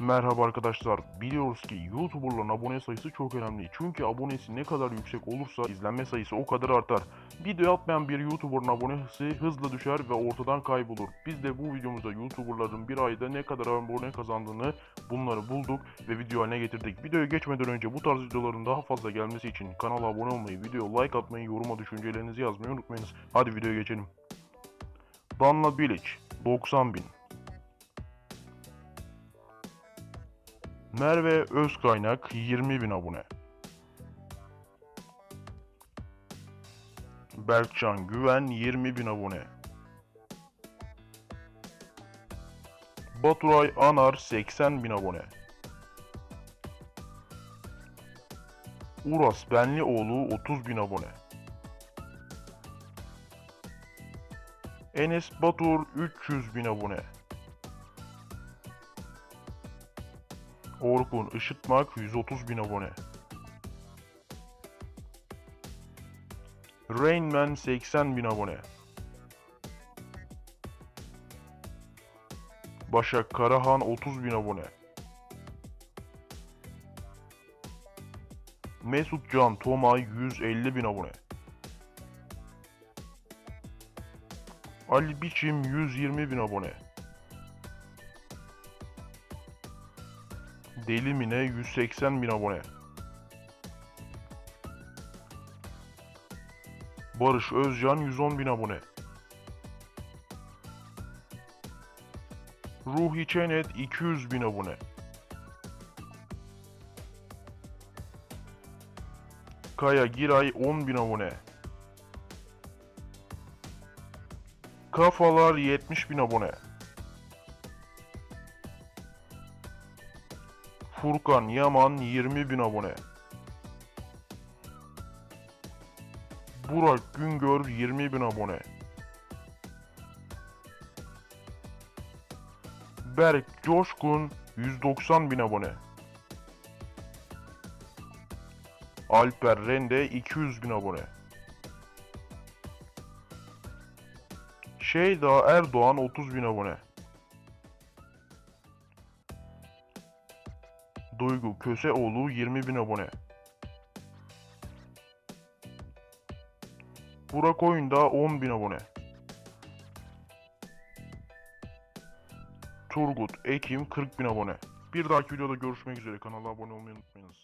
Merhaba arkadaşlar. Biliyoruz ki YouTuber'ların abone sayısı çok önemli. Çünkü abonesi ne kadar yüksek olursa izlenme sayısı o kadar artar. Video atmayan bir YouTuber'ın abonesi hızla düşer ve ortadan kaybolur. Biz de bu videomuzda YouTuber'ların bir ayda ne kadar abone kazandığını bunları bulduk ve video haline getirdik. Videoya geçmeden önce bu tarz videoların daha fazla gelmesi için kanala abone olmayı, video like atmayı, yoruma düşüncelerinizi yazmayı unutmayınız. Hadi videoya geçelim. Danla Bilic 90 bin. Merve Özkaynak 20 bin abone. Berkcan Güven 20 bin abone. Baturay Anar 80 bin abone. Uras Benlioğlu 30 bin abone. Enes Batur 300 bin abone. Orkun Işıtmak 130 bin abone. Rainman 80 bin abone. Başak Karahan 30 bin abone. Mesut Can Tomay 150 bin abone. Ali Biçim 120 bin abone. Deli Mine 180 bin abone. Barış Özcan 110 bin abone. Ruhi Çenet 200 bin abone. Kaya Giray 10 bin abone. Kafalar 70 bin abone. Furkan Yaman 20 bin abone. Burak Güngör 20 bin abone. Berk Coşkun 190 bin abone. Alper Rende 200 bin abone. Şeyda Erdoğan 30 bin abone. Duygu Köseoğlu 20 bin abone. Burak Oyunda 10 bin abone. Turgut Ekim 40 bin abone. Bir dahaki videoda görüşmek üzere. Kanala abone olmayı unutmayınız.